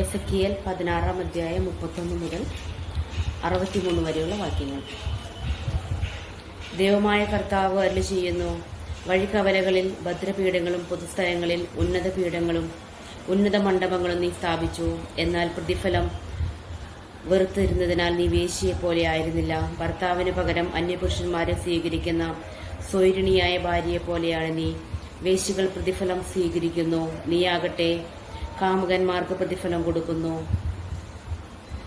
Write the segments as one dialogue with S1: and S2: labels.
S1: S K L പതിനാറാം അധ്യായം മുപ്പത്തൊന്ന് മുതൽ അറുപത്തിമൂന്ന് വരെയുള്ള വാക്യങ്ങൾ. ദൈവമായ കർത്താവ് അല്ല ചെയ്യുന്നു വഴിക്കവലകളിൽ ഭദ്രപീഠങ്ങളും പൊതുസ്ഥലങ്ങളിൽ ഉന്നത പീഠങ്ങളും ഉന്നത മണ്ഡപങ്ങളും നീ സ്ഥാപിച്ചു. എന്നാൽ പ്രതിഫലം വെറുത്തിരുന്നതിനാൽ നീ വേശിയെ പോലെ ആയിരുന്നില്ല. ഭർത്താവിന് പകരം അന്യപുരുഷന്മാരെ സ്വീകരിക്കുന്ന സ്വൈരിണിയായ ഭാര്യയെ പോലെയാണ് നീ. വേശികൾ പ്രതിഫലം സ്വീകരിക്കുന്നു. നീയാകട്ടെ കാമുകന്മാർക്ക് പ്രതിഫലം കൊടുക്കുന്നു.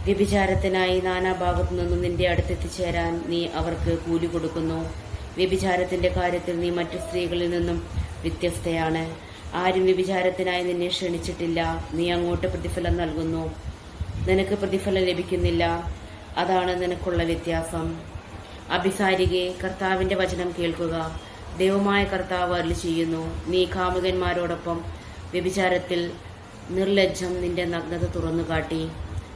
S1: വ്യഭിചാരത്തിനായി നാനാഭാഗത്തു നിന്നും നിന്റെ അടുത്തെത്തിച്ചേരാൻ നീ അവർക്ക് കൂലി കൊടുക്കുന്നു. വ്യഭിചാരത്തിന്റെ കാര്യത്തിൽ നീ മറ്റു സ്ത്രീകളിൽ നിന്നും വ്യത്യസ്തയാണ്. ആരും വ്യഭിചാരത്തിനായി നിന്നെ ക്ഷണിച്ചിട്ടില്ല. നീ അങ്ങോട്ട് പ്രതിഫലം നൽകുന്നു. നിനക്ക് പ്രതിഫലം ലഭിക്കുന്നില്ല. അതാണ് നിനക്കുള്ള വ്യത്യാസം. അഭിസാരികെ കർത്താവിന്റെ വചനം കേൾക്കുക. ദൈവമായ കർത്താവ് അരുളി ചെയ്യുന്നു. നീ കാമുകന്മാരോടൊപ്പം വ്യഭിചാരത്തിൽ നിർലജ്ജം നിന്റെ നഗ്നത തുറന്നു കാട്ടി.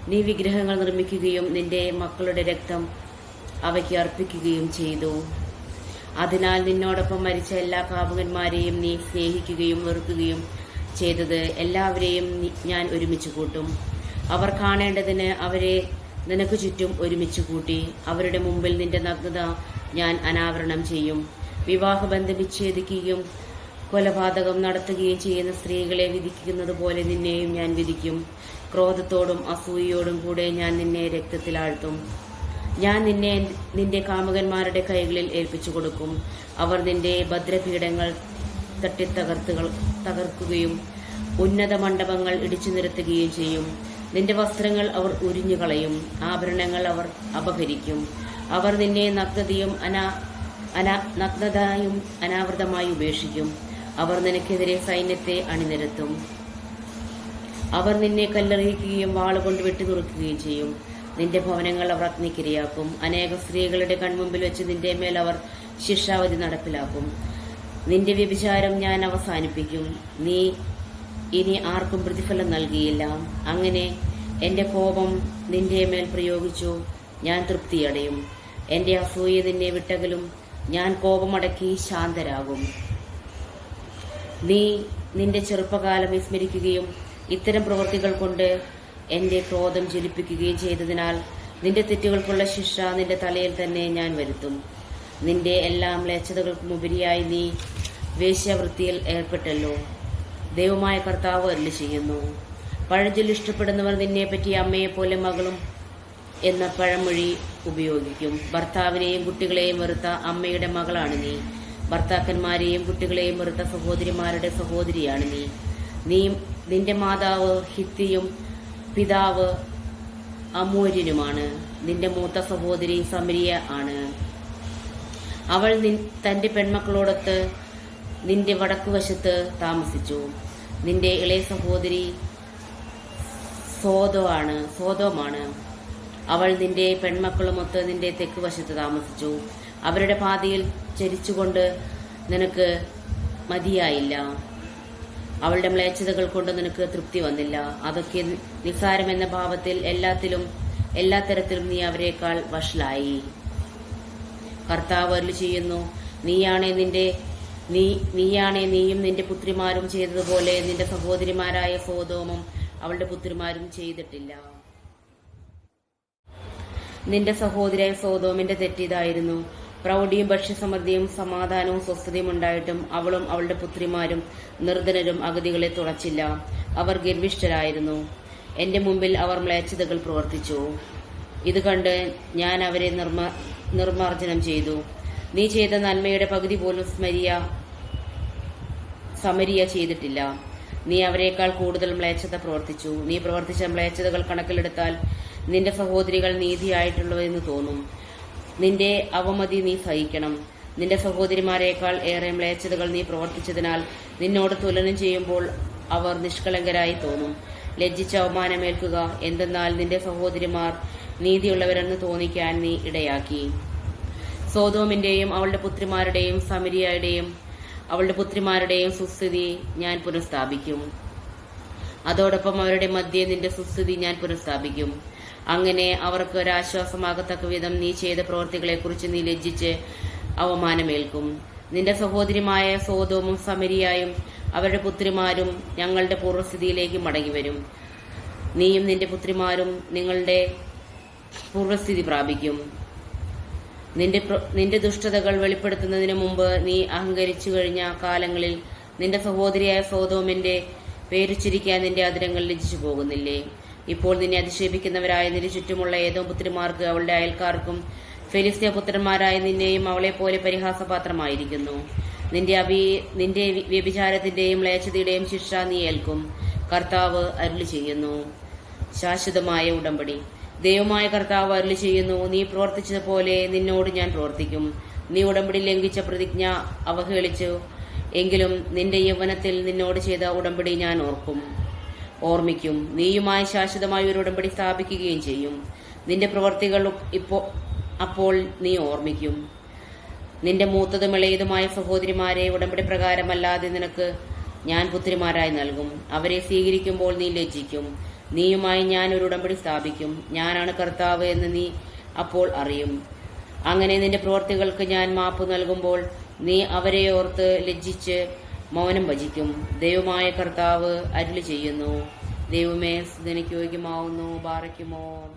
S1: നീ വിഗ്രഹങ്ങൾ നിർമ്മിക്കുകയും നിന്റെ മക്കളുടെ രക്തം അവയ്ക്ക് അർപ്പിക്കുകയും ചെയ്തു. അതിനാൽ നിന്നോടൊപ്പം മരിച്ച എല്ലാ കാമുകന്മാരെയും നീ സ്നേഹിക്കുകയും വെറുക്കുകയും ചെയ്തത് എല്ലാവരെയും ഞാൻ ഒരുമിച്ച് കൂട്ടും. അവർ കാണേണ്ടതിന് അവരെ നിനക്ക് ചുറ്റും ഒരുമിച്ച് കൂട്ടി. അവരുടെ മുമ്പിൽ നിന്റെ നഗ്നത ഞാൻ അനാവരണം ചെയ്യും. വിവാഹബന്ധം വിച്ഛേദിക്കുകയും കൊലപാതകം നടത്തുകയും ചെയ്യുന്ന സ്ത്രീകളെ വിധിക്കുന്നത് പോലെ നിന്നെയും ഞാൻ വിധിക്കും. ക്രോധത്തോടും അസൂയയോടും കൂടെ ഞാൻ നിന്നെ രക്തത്തിലാഴ്ത്തും ഞാൻ നിന്നെ നിന്റെ കാമുകന്മാരുടെ കൈകളിൽ ഏൽപ്പിച്ചു കൊടുക്കും. അവർ നിന്റെ ഭദ്രപീഠങ്ങൾ തട്ടിത്തകർത്തുകൾ തകർക്കുകയും ഉന്നത മണ്ഡപങ്ങൾ ഇടിച്ചു നിരത്തുകയും ചെയ്യും. നിന്റെ വസ്ത്രങ്ങൾ അവർ ഉരിഞ്ഞു കളയും. ആഭരണങ്ങൾ അവർ അപഹരിക്കും. അവർ നിന്നെ നഗ്നതയും അനാ അനാ നഗ്നതയും അനാവൃതമായി ഉപേക്ഷിക്കും. അവർ നിനക്കെതിരെ സൈന്യത്തെ അണിനിരത്തും. അവർ നിന്നെ കല്ലെറിയിക്കുകയും വാളുകൊണ്ട് വെട്ടിതുറക്കുകയും ചെയ്യും. നിന്റെ ഭവനങ്ങൾ അവർ അഗ്നിക്കിരയാക്കും. അനേക സ്ത്രീകളുടെ കൺമുമ്പിൽ വെച്ച് നിന്റെ മേൽ അവർ ശിക്ഷാവധി നടപ്പിലാക്കും. നിന്റെ വ്യഭിചാരം ഞാൻ അവസാനിപ്പിക്കും. നീ ഇനി ആർക്കും പ്രതിഫലം നൽകിയില്ല. അങ്ങനെ എന്റെ കോപം നിന്റെ മേൽ പ്രയോഗിച്ചു. ഞാൻ തൃപ്തിയടയും. എന്റെ അസൂയ നിന്നെ വിട്ടകലും. ഞാൻ കോപമടക്കി ശാന്തരാകും. നീ നിന്റെ ചെറുപ്പകാലം വിസ്മരിക്കുകയും ഇത്തരം പ്രവൃത്തികൾ കൊണ്ട് എന്റെ ക്രോധം ജ്വലിപ്പിക്കുകയും ചെയ്തതിനാൽ നിന്റെ തെറ്റുകൾക്കുള്ള ശിക്ഷ നിന്റെ തലയിൽ തന്നെ ഞാൻ വരുത്തും. നിന്റെ എല്ലാ മ്ലേച്ഛതകൾക്കും ഉപരിയായി നീ വേശ്യാവൃത്തിയിൽ ഏർപ്പെട്ടല്ലോ. ദൈവമായ കർത്താവ് അരുളി ചെയ്യുന്നു. പഴഞ്ചൊൽ ഇഷ്ടപ്പെടുന്നവർ നിന്നെപ്പറ്റി അമ്മയെപ്പോലെ മകളും എന്ന പഴമൊഴി ഉപയോഗിക്കും. ഭർത്താവിനെയും കുട്ടികളെയും വെറുത്ത അമ്മയുടെ മകളാണ് നീ. ഭർത്താക്കന്മാരെയും കുട്ടികളെയും വെറുത്ത സഹോദരിമാരുടെ സഹോദരിയാണ് നീ. നീ നിന്റെ മാതാവ് ഹിത്തിയും പിതാവ് അമൂര്യനുമാണ്. നിന്റെ മൂത്ത സഹോദരി സമരിയ ആണ്. അവൾ തന്റെ പെൺമക്കളോടൊത്ത് നിന്റെ വടക്കുവശത്ത് താമസിച്ചു. നിന്റെ ഇളയ സഹോദരി സോതോ ആണ് സോതോമാണ് അവൾ നിന്റെ പെൺമക്കളുമൊത്ത് നിന്റെ തെക്ക് വശത്ത് താമസിച്ചു. അവരുടെ പാതയിൽ ചരിച്ചുകൊണ്ട് നിനക്ക് മതിയായില്ല. അവളുടെ മ്ലേച്ഛതകൾ കൊണ്ട് നിനക്ക് തൃപ്തി വന്നില്ല. അതൊക്കെ നിസ്സാരമെന്ന ഭാവത്തിൽ എല്ലാത്തിലും എല്ലാ തരത്തിലും നീ അവരെക്കാൾ വഷളായി. കർത്താവ് അരുൾ ചെയ്യുന്നു നീയാണേ നിന്റെ നീ നീയാണേ നീയും നിന്റെ പുത്രിമാരും ചെയ്തതുപോലെ നിന്റെ സഹോദരിമാരായ സോതോമും അവളുടെ പുത്രിമാരും ചെയ്തിട്ടില്ല. നിന്റെ സഹോദരിയായ സോതോമിന്റെ തെറ്റിതായിരുന്നു പ്രൗഢിയും ഭക്ഷ്യസമൃദ്ധിയും സമാധാനവും സ്വസ്ഥതയും ഉണ്ടായിട്ടും അവളും അവളുടെ പുത്രിമാരും നിർധനരും അഗതികളെ തുണച്ചില്ല അവർ ഗർഭിഷ്ഠരായിരുന്നു. എന്റെ മുമ്പിൽ അവർ മ്ലേച്ഛതകൾ പ്രവർത്തിച്ചു. ഇത് കണ്ട് ഞാൻ അവരെ നിർമ്മ നിർമ്മാർജനം ചെയ്തു. നീ ചെയ്ത നന്മയുടെ പകുതി പോലും സ്മരിയ സമരിയ ചെയ്തിട്ടില്ല. നീ അവരെക്കാൾ കൂടുതൽ മ്ലേച്ഛത പ്രവർത്തിച്ചു. നീ പ്രവർത്തിച്ച മ്ലേച്ഛതകൾ കണക്കിലെടുത്താൽ നിന്റെ സഹോദരികൾ നീതിയായിട്ടുള്ളവെന്ന് തോന്നും. നിന്റെ അവമതി നീ സഹിക്കണം. നിന്റെ സഹോദരിമാരെക്കാൾ ഏറെ മ്ലേച്ഛതകൾ നീ പ്രവർത്തിച്ചതിനാൽ നിന്നോട് തുലനം ചെയ്യുമ്പോൾ അവർ നിഷ്കളങ്കരായി തോന്നും. ലജ്ജിച്ച അവമാനമേൽക്കുക എന്തെന്നാൽ നിന്റെ സഹോദരിമാർ നീതിയുള്ളവരെന്ന് തോന്നിക്കാൻ നീ ഇടയാക്കി. സോതോമിന്റെയും അവളുടെ പുത്രിമാരുടെയും സമരിയയുടെയും അവളുടെ പുത്രിമാരുടെയും സുസ്ഥിതി ഞാൻ പുനഃസ്ഥാപിക്കും. അതോടൊപ്പം അവരുടെ മധ്യേ നിന്റെ സുസ്ഥിതി ഞാൻ പുനഃസ്ഥാപിക്കും. അങ്ങനെ അവർക്ക് ഒരാശ്വാസമാകത്തക്ക വിധം നീ ചെയ്ത പ്രവൃത്തികളെക്കുറിച്ച് നീ ലജ്ജിച്ച് അവമാനമേൽക്കും. നിന്റെ സഹോദരിമായ സോതോമും സമരിയായും അവരുടെ പുത്രിമാരും ഞങ്ങളുടെ പൂർവസ്ഥിതിയിലേക്ക് മടങ്ങിവരും. നീയും നിന്റെ പുത്രിമാരും നിങ്ങളുടെ പൂർവസ്ഥിതി പ്രാപിക്കും. നിന്റെ നിന്റെ ദുഷ്ടതകൾ വെളിപ്പെടുത്തുന്നതിന് മുമ്പ് നീ അഹങ്കരിച്ചു കഴിഞ്ഞ കാലങ്ങളിൽ നിന്റെ സഹോദരിയായ സോതോമിന്റെ പേരുച്ചിരിക്കാൻ നിന്റെ അതിരങ്ങൾ ലജിച്ചു പോകുന്നില്ലേ? ഇപ്പോൾ നിന്നെ അധിക്ഷേപിക്കുന്നവരായ നിന്റെ ചുറ്റുമുള്ള ഏതോ പുത്രിമാർക്ക് അവളുടെ അയൽക്കാർക്കും ഫെലിസ്തീയ പുത്രന്മാരായ നിന്നെയും അവളെ പോലെ പരിഹാസപാത്രമായിരിക്കുന്നു. നിന്റെ അഭി നിന്റെ വ്യഭിചാരത്തിന്റെയും ലേച്ചതയുടെയും ശിക്ഷ നീ ഏൽക്കും. കർത്താവ് അരുളി ചെയ്യുന്നു. ശാശ്വതമായ ഉടമ്പടി. ദൈവമായ കർത്താവ് അരുളി ചെയ്യുന്നു നീ പ്രവർത്തിച്ചതുപോലെ നിന്നോട് ഞാൻ പ്രവർത്തിക്കും. നീ ഉടമ്പടി ലംഘിച്ച പ്രതിജ്ഞ അവഹേളിച്ചു. എങ്കിലും നിന്റെ യൗവനത്തിൽ നിന്നോട് ചെയ്ത ഉടമ്പടി ഞാൻ ഓർക്കും. ഓർമ്മിക്കും. നീയുമായി ശാശ്വതമായി ഒരു ഉടമ്പടി സ്ഥാപിക്കുകയും ചെയ്യും. നിന്റെ പ്രവർത്തികൾ ഇപ്പോ അപ്പോൾ നീ ഓർമ്മിക്കും. നിന്റെ മൂത്തതും ഇളയതുമായ സഹോദരിമാരെ ഉടമ്പടി പ്രകാരമല്ലാതെ നിനക്ക് ഞാൻ പുത്രിമാരായി നൽകും. അവരെ സ്വീകരിക്കുമ്പോൾ നീ ലജ്ജിക്കും. നീയുമായി ഞാൻ ഒരു ഉടമ്പടി സ്ഥാപിക്കും. ഞാനാണ് കർത്താവ് എന്ന് നീ അപ്പോൾ അറിയും. അങ്ങനെ നിന്റെ പ്രവർത്തികൾക്ക് ഞാൻ മാപ്പ് നൽകുമ്പോൾ നീ അവരെ ഓർത്ത് ലജ്ജിച്ച് മൗനം ഭജിക്കും. ദൈവമായ കർത്താവ് അരുളി ചെയ്യുന്നു. ദൈവമേ നിനക്ക് യോഗ്യമാവുന്നു ബാറയ്ക്കുമോ?